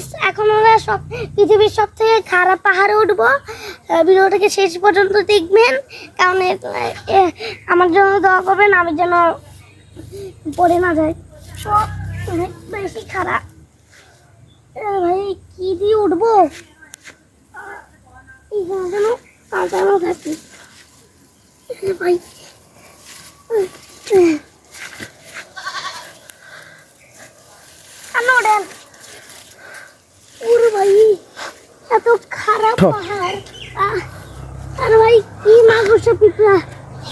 Guys এখন আমরা সব পৃথিবীর সব থেকে খারাপ পাহাড়ে উঠবো। ভিডিওটাকে শেষ পর্যন্ত দেখবেন। কারণ আমার জন্য দোয়া করবেন, আমি যেন পড়ে না যায় সব অনেক বেশি খারাপ। ভাই, কি দিয়ে উঠবো? যেন কাঁচানো থাকি। ভাই কেন ওঠেন ওরে ভাই এত খারাপ ওঠো। পাহাড় আহ, আরে ভাই কি মাগুসা পিঁপড়া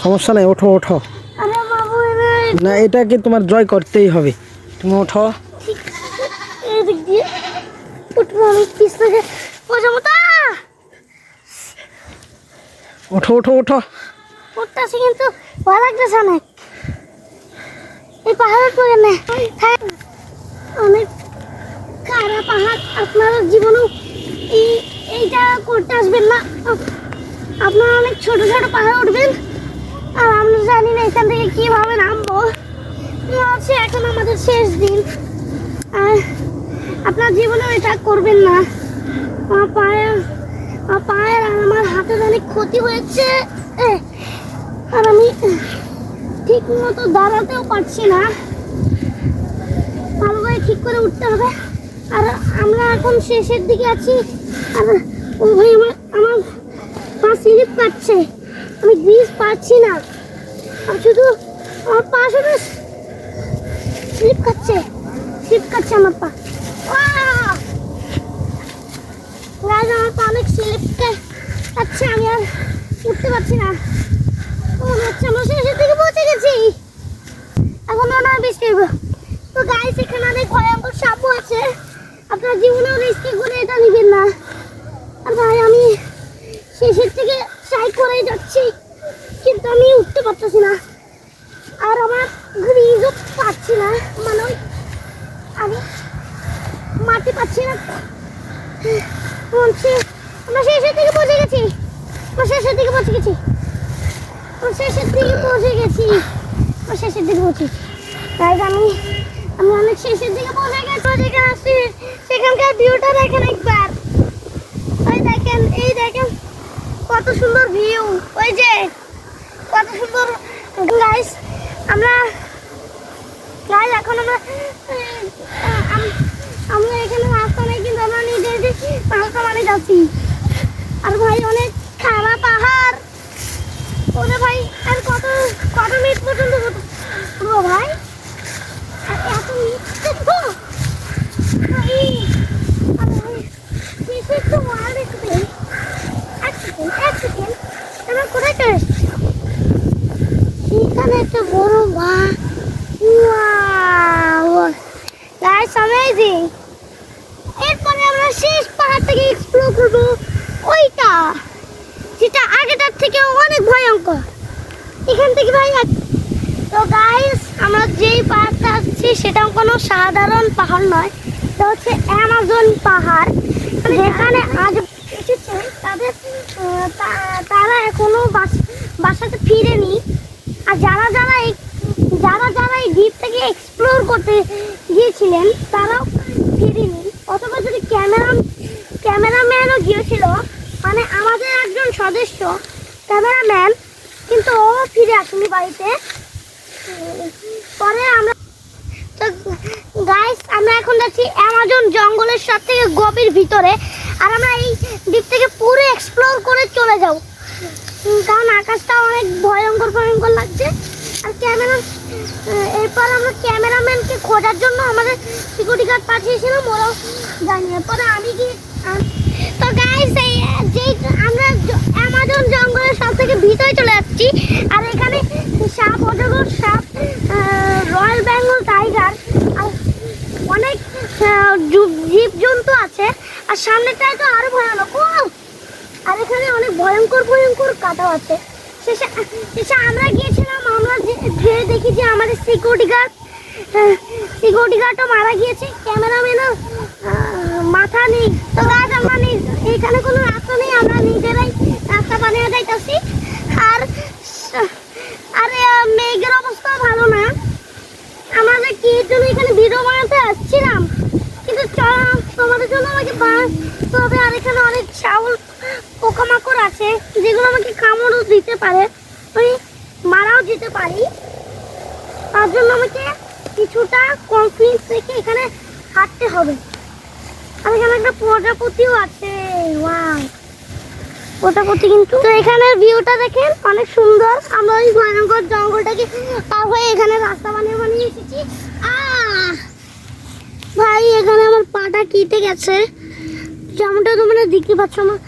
সমস্যা নাই ওঠো ওঠো। না এটাকে তোমার জয় করতেই হবে। তুমি ওঠো। ওঠো ওঠো ওঠো উঠতেছি কিন্তু ভয় লাগতেছে অনেক। এই পাহাড়ের হ্যাঁ অনেক পাহাড়। আপনারা জীবনেও এই এইটা করতে আসবেন না। আপ- আপনারা অনেক ছোট ছোট পাহাড় উঠবেন। আর আমরা জানি না এখান থেকে কীভাবে নামবো। হচ্ছে এখন আমাদের শেষ দিন। আর আপনার জীবনেও এটা করবেন না। আমার পায়ের আমার পায়ের আর আমার হাতের অনেক ক্ষতি হয়েছে। আর আমি ঠিক মতো দাঁড়াতেও পারছি না। ভালো করে ঠিক করে উঠতে হবে। আর আমরা এখন শেষের দিকে আছি। ও ভাই, আমার আমার পা স্লিপ কাটছে। আমি গ্রিস পাচ্ছি না। আর শুধু আমার পা শুধু স্লিপ খাচ্ছে স্লিপ খাচ্ছে আমার পা। আহ! আমার পা অনেক স্লিপ খাচ্ছে আমি আর পারছি না। ও হচ্ছে আমরা শেষের দিকে গেছি। এখন হয় বৃষ্টি তো গাইস এখানে অনেক ভয়ঙ্কর আছে। আপনার জীবনেও রিস্কি করে এটা নেবেন না। আর ভাই, আমি শেষের থেকে ট্রাই করেই যাচ্ছি, কিন্তু আমি উঠতে পারতেছি না। আর আমার গ্রিজও পাচ্ছি না মানে ওই আমি মাটি পাচ্ছি না। বলছি আমরা শেষের দিকে পৌঁছে গেছি, আমরা শেষের দিকে পৌঁছে গেছি, আমরা শেষের দিকে পৌঁছে গেছি, আমরা শেষের দিকে পৌঁছি গাইজ আমি আমি অনেক শেষের দিকে পৌঁছে গেছি যেখানে সেখানকার ভিউটা দেখেন একবার। এই দেখেন, কত সুন্দর ভিউ ওই যে, কত সুন্দর গাইস আমরা গাইস এখন আমরা আমরা এখানে রাস্তা নেই, কিন্তু আমরা নিজে রাস্তা মানে যাচ্ছি। আর ভাই, অনেক খারাপ পাহাড়। ওরে ভাই, আর কত কত মিনিট পর্যন্ত উঠবো ভাই আর এত মিনিট তো ভাই আরে ভাই কিসে একটু ওয়াল দেখতে এক সেকেন্ড এক সেকেন্ড আমরা কোথায় চলে এসেছি এখানে একটা বড় মা। গাইস অ্যামেজিং এরপরে আমরা শেষ পাহাড় থেকে এক্সপ্লোর করব ওইটা, যেটা আগেটার থেকে অনেক ভয়ঙ্কর। এখান থেকে ভাই, তো গাইস আমরা যেই পাহাড়টা আসছি সেটা কোনো সাধারণ পাহাড় নয়। এটা হচ্ছে অ্যামাজন পাহাড়। যেখানে আজ এসেছে, তাদের তারা এখনও বাস- বাসাতে ফিরেনি। আর যারা যারা যারা যারা এই দ্বীপ থেকে এক্সপ্লোর করতে গিয়েছিলেন তারাও ফিরেনি। অথবা যদি ক্যামেরা ক্যামেরাম্যানও গিয়েছিল মানে আমাদের একজন সদস্য, ক্যামেরাম্যান, কিন্তু ও ফিরে আসেনি বাড়িতে। পরে আমরা তো গাইস আমরা এখন যাচ্ছি অ্যামাজন জঙ্গলের সব থেকে গভীর ভিতরে, আর আমরা এই দ্বীপ থেকে পুরো এক্সপ্লোর করে চলে যাব। কারণ আকাশটা অনেক ভয়ঙ্কর ভয়ঙ্কর লাগছে। আর ক্যামেরা এরপর আমরা ক্যামেরাম্যানকে খোঁজার জন্য আমাদের সিকিউরিটি গার্ড পাঠিয়েছিলাম, ওরাও জানি পরে আমি কি তো গাইস এই, যেই আমরা অ্যামাজন জঙ্গলের সব থেকে ভিতরে চলে যাচ্ছি, আর এখানে সাপ, অজগর সাপ রয়্যাল বেঙ্গল টাইগার আর অনেক জীবজন্তু আছে। আর সামনেটায় তো আরও ভয়ানক! আর এখানে অনেক ভয়ঙ্কর ভয়ঙ্কর কাটাও আছে। শেষে আমরা গিয়েছিলাম, আমরা যে- দেখি যে আমাদের সিকিউরিটি গার্ড সিকিউরিটি গার্ডও মারা গিয়েছে। ক্যামেরাম্যানও মাথা নেই। তো গাছ আমরা এখানে কোনো রাস্তা নেই, আমরা নিজেরাই রাস্তা বানিয়ে যাইতেছি। আর আর, মেঘের অবস্থা ভালো না। আমাদের কি জন্য এখানে ভিডিও বানাতে আসছিলাম? কিন্তু তোমাদের জন্য আমাকে বাঁচতে হবে। আর এখানে অনেক চাউল পোকামাকড় আছে, যেগুলো আমাকে কামড়ও দিতে পারে আমি মারাও দিতে পারি। তার জন্য আমাকে কিছুটা কনফিডেন্স রেখে এখানে হাঁটতে হবে। আর এখানে একটা প্রজাপতিও আছে ওয়াও প্রজাপতি কিন্তু তো এখানের ভিউটা দেখেন, অনেক সুন্দর। আমরা ওই ভয়ঙ্কর জঙ্গলটাকে পার হয়ে এখানে রাস্তা বানিয়ে বানিয়ে এসেছি। ভাই, এখানে আমার পাটা কেটে গেছে। যেমনটা তোমরা দেখতে পাচ্ছ, আমার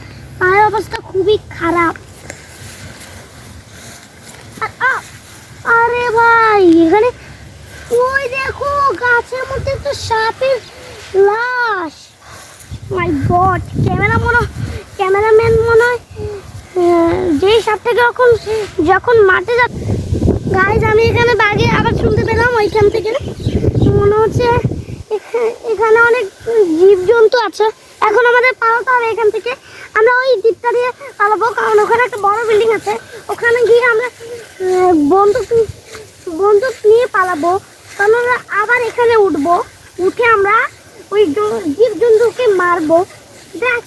পায়ের অবস্থা খুবই খারাপ। আরে ভাই, এখানে, ওই দেখো, গাছের মধ্যে তো সাপের লাশ। মাই গড ক্যামেরা মনে ক্যামেরাম্যান মনে হয় যেই সাপটাকে যখন যখন মাঠে যা গাইজ আমি এখানে বাগে আবার শুনতে পেলাম, ওইখান থেকে মনে হচ্ছে এখা- এখানে অনেক জীবজন্তু আছে। এখন আমাদের পালাতে হবে এখান থেকে। আমরা ওই দ্বীপটা দিয়ে পালাবো, কারণ ওখানে একটা বড় বিল্ডিং আছে। ওখানে গিয়ে আমরা বন্দুক বন্দুক নিয়ে পালাবো। কারণ আমরা আবার এখানে উঠবো। উঠে আমরা ওই জীব জন্তুকে মারবো। দেখ